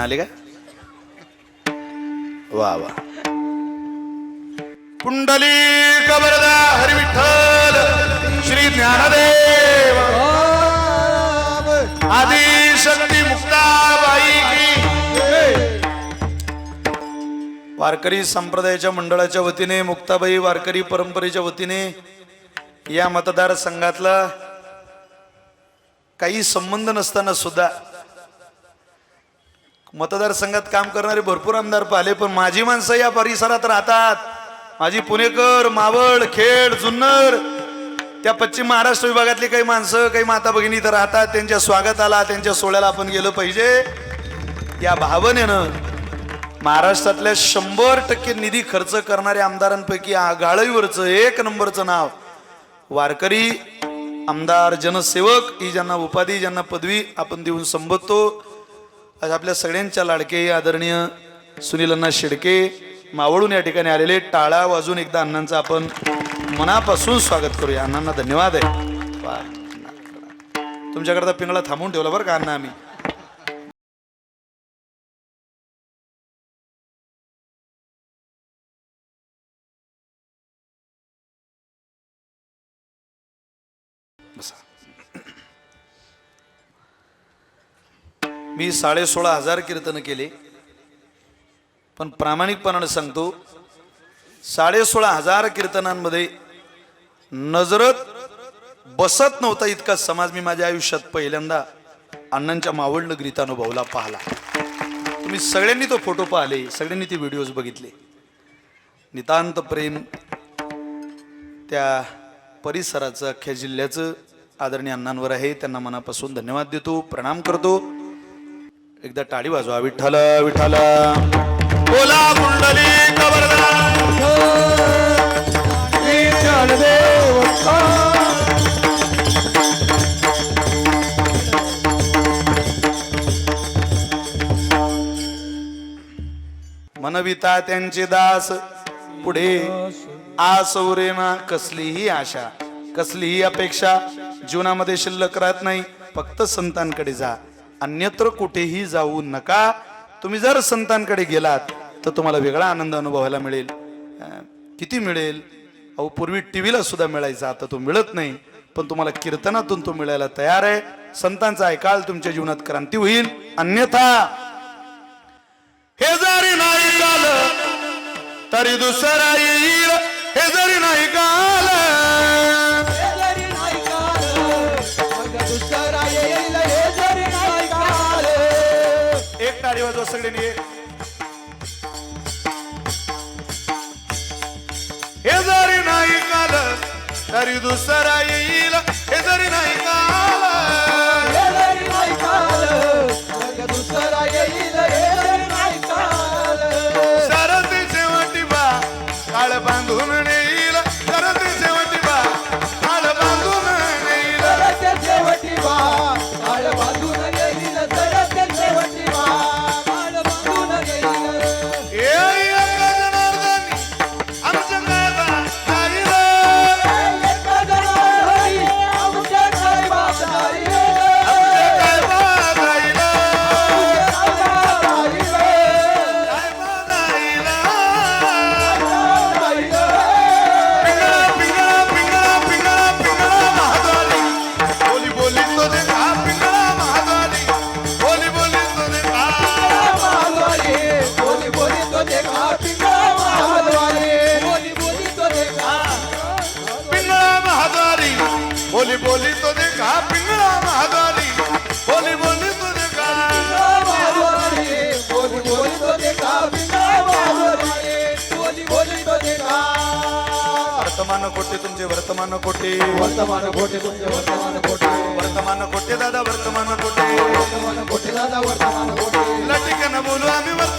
आले का? वा वा. कुंडली कबरदा हरिविठ्ठल श्री ज्ञानदेव. आदि शक्ती मुक्ताबाई की. वारकरी संप्रदायाच्या मंडळाच्या वतीने मुक्ताबाई वारकरी परंपरेच्या वतीने या मतदारसंघातला काही संबंध नसताना सुद्धा मतदारसंघात काम करणारे भरपूर आमदार पाहिले पण माझी माणसं या परिसरात राहतात. माझी पुणेकर मावळ खेड जुन्नर त्या पश्चिम महाराष्ट्र विभागातली काही माणसं काही माता भगिनी इथं राहतात. त्यांच्या स्वागताला त्यांच्या सोहळ्याला आपण गेलं पाहिजे. या भावनेनं महाराष्ट्रातल्या शंभर टक्के निधी खर्च करणाऱ्या आमदारांपैकी गाळईवरचं एक नंबरचं नाव वारकरी आमदार जनसेवक ही ज्यांना उपाधी ज्यांना पदवी आपण देऊन संबोधतो आज आपल्या सगळ्यांच्या लाडके आदरणीय सुनीलांना शेडके मावळून या ठिकाणी आलेले टाळा वाजून एकदा अण्णांचं आपण मनापासून स्वागत करूया. अण्णांना धन्यवाद आहे. वा. तुमच्याकरता पिंगळा थांबवून ठेवला बरं का अण्णा आम्ही? बसा. मी साडे सोळा हजार कीर्तन केले. पण प्रामाणिकपणाने सांगतो साडे सोळा हजार कीर्तनांमध्ये नजरत बसत नव्हता इतका समाज मी माझ्या आयुष्यात पहिल्यांदा अण्णांच्या मावळ गीतानुभवला पाहला. तुम्ही सगळ्यांनी तो फोटो पाहिले सगळ्यांनी ते व्हिडिओज बघितले. नितांत प्रेम त्या परिसराचं अख्ख्या जिल्ह्याचं आदरणीय अण्णांवर आहे. त्यांना मनापासून धन्यवाद देतो प्रणाम करतो. एकदा टाळी वाजवा. विठ्ठल विठ्ठल. बोला कुंडली मनविता त्यांचे दास. पुढे आस कसलीही आशा कसलीही अपेक्षा जीवनामध्ये शिल्लक राहत नाही. फक्त संतांकडे जा. अन्यत्र कुठेही जाऊ नका. तुम्ही जर संतांकडे गेलात तर तुम्हाला वेगळा आनंद अनुभवायला मिळेल. किती मिळेल? अहो पूर्वी टीव्हीला सुद्धा मिळायचा आता तो मिळत नाही. पण तुम्हाला कीर्तनातून तो मिळायला तयार आहे. संतांचा ऐकाल तुमच्या जीवनात क्रांती होईल. अन्यथा हे जरी नाही तरी दुसरा येईल हे जरी नाही का एक टाळी सगळ्यांनी. हे जरी नाही काल तरी दुसरा येईल. हे जरी नाही काल बोली बोली तो देखा पिंगळा महाद्वारी बोली बोली तो देखा महाद्वारी. बोली बोली तो देखा पिंगळा महाद्वारी. बोली बोली तो देखा वर्तमान कोटे तुमचे वर्तमान कोटे वर्तमान कोटे तुमचे वर्तमान कोटे वर्तमान कोटे दादा वर्तमान कोटे वर्तमान कोटे दादा वर्तमान कोटे लटिकन बोलू आम्ही वर्तमान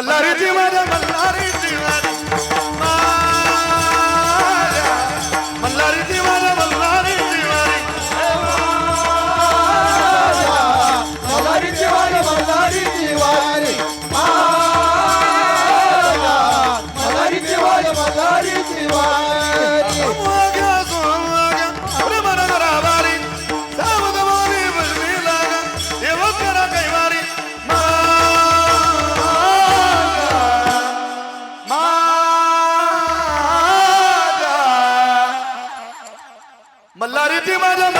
मल्हारी जी माझ्या मल्हारी जी Mati malam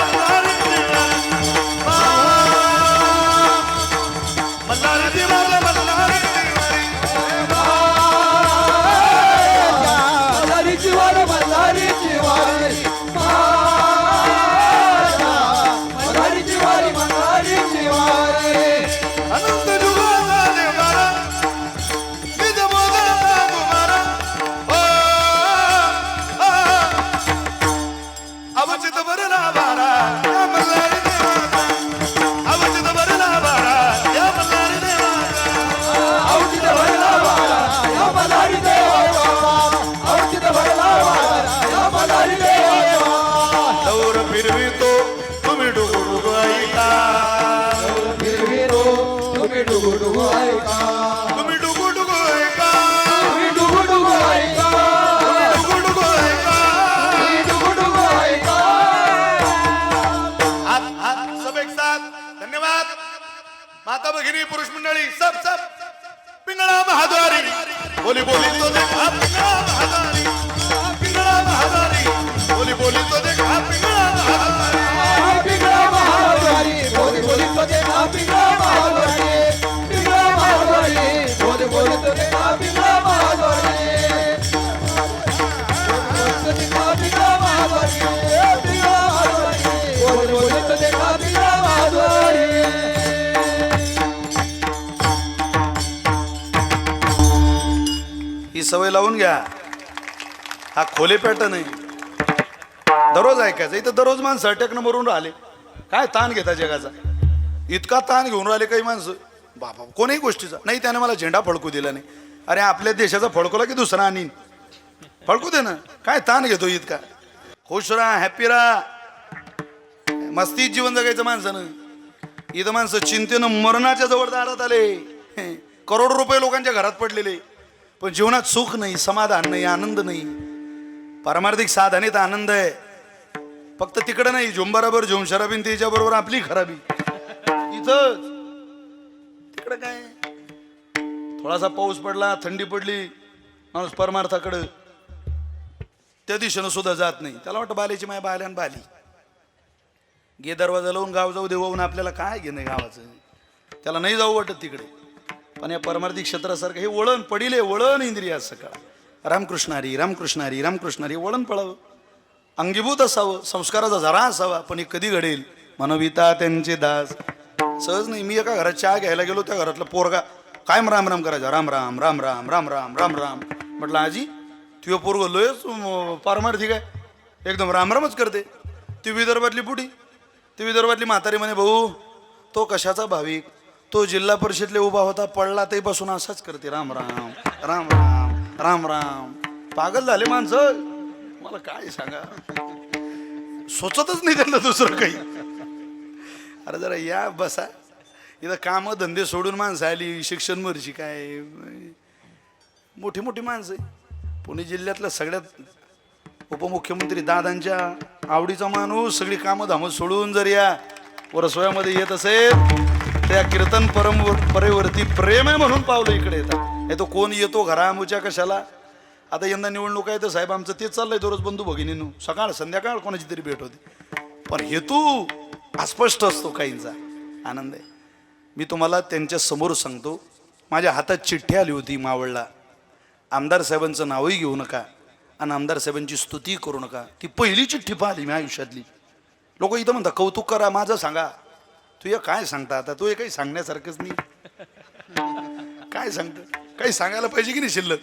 বলি তো सवय लावून घ्या. हा खोले पॅटर्न आहे. दररोज ऐकायचं. इथं दररोज माणसं अटॅकनं मरून राहिले. काय ताण घेता जगाचा? इतका ताण घेऊन राहिले काही माणसं. बाबा कोणीही गोष्टीचा. नाही त्याने मला झेंडा फडकू दिला नाही. अरे आपल्या देशाचा फडकवला की दुसरा आणीन फडकू दे ना. काय ताण घेतो इतका? खुश राहा हॅपी राहा. मस्तीत जीवन जगायचं माणसानं. इथं माणसं चिंतेनं मरणाच्या जवळ दारात आले. करोड रुपये लोकांच्या घरात पडलेले. पण जीवनात सुख नाही समाधान नाही आनंद नाही. पारमार्थिक साधनेत आनंद आहे. फक्त तिकडं नाही झुंबराबर झुम शराबीन त्याच्या बरोबर आपली खराबी. इथं तिकडं काय? थोडासा पाऊस पडला थंडी पडली माणूस परमार्थाकडं. त्या दिशेनं सुद्धा जात नाही. त्याला वाटतं बालेची माय बाल्यान बाली. गे दरवाजा लावून गाव जाऊ देऊन आपल्याला काय घेणं गावाचं? त्याला नाही जाऊ वाटत तिकडे. पण या परमार्थी क्षेत्रासारखं हे वळण पडिले वळण इंद्रिया सकाळ. रामकृष्णारी रामकृष्णारी रामकृष्णारी वळण पळावं अंगीभूत असावं संस्काराचा जरा असावा पण हे कधी घडेल? मनोविता त्यांचे दास. सहज नाही मी एका घरात चहा घ्यायला गेलो त्या घरातला पोरगा कायम राम राम करायचा. राम राम राम राम राम राम राम राम. म्हटलं आजी तुझं पोरग लोयच पारमार्थिक आहे. एकदम रामरामच करते. ती विदर्भातली पुढी ती विदर्भातली म्हातारी म्हणे भाऊ तो कशाचा भाविक? तो जिल्हा परिषदले उभा होता पडला ते बसून असाच करते. राम राम राम राम राम राम. पागल झाले माणसं. मला काय सांगा? सोचतच नाही त्यांना दुसरं काही. अरे जरा या बसा. इथं कामं धंदे सोडून माणसं आली शिक्षण मर्जी काय? मोठी मोठी माणसं पुणे जिल्ह्यातल्या सगळ्यात उपमुख्यमंत्री दादांच्या आवडीचा माणूस सगळी कामं धामं सोडून जर या वरसोयामध्ये येत असेल त्या कीर्तन परम परेवरती प्रेम आहे म्हणून पावलं इकडे येतात. नाही तो कोण येतो घरामुच्या कशाला? आता यंदा निवडणूक आहे तर साहेब आमचं तेच चाललंय दररोज बंधू भगिनीनू. सकाळ संध्याकाळ कोणाची तरी भेट होती. पण हेतू अस्पष्ट असतो काहींचा. आनंद आहे. मी तुम्हाला त्यांच्यासमोर सांगतो माझ्या हातात चिठ्ठी आली होती मावळला. आमदार साहेबांचं नावही घेऊ नका आणि आमदार साहेबांची स्तुती करू नका. ती पहिली चिठ्ठी पाहिली मी आयुष्यातली. लोक इथं म्हणतात कौतुक करा माझं सांगा. तू हे काय सांगता? आता तू हे काही सांगण्यासारखंच नाही. काय सांगत? काही सांगायला पाहिजे की नाही शिल्लक?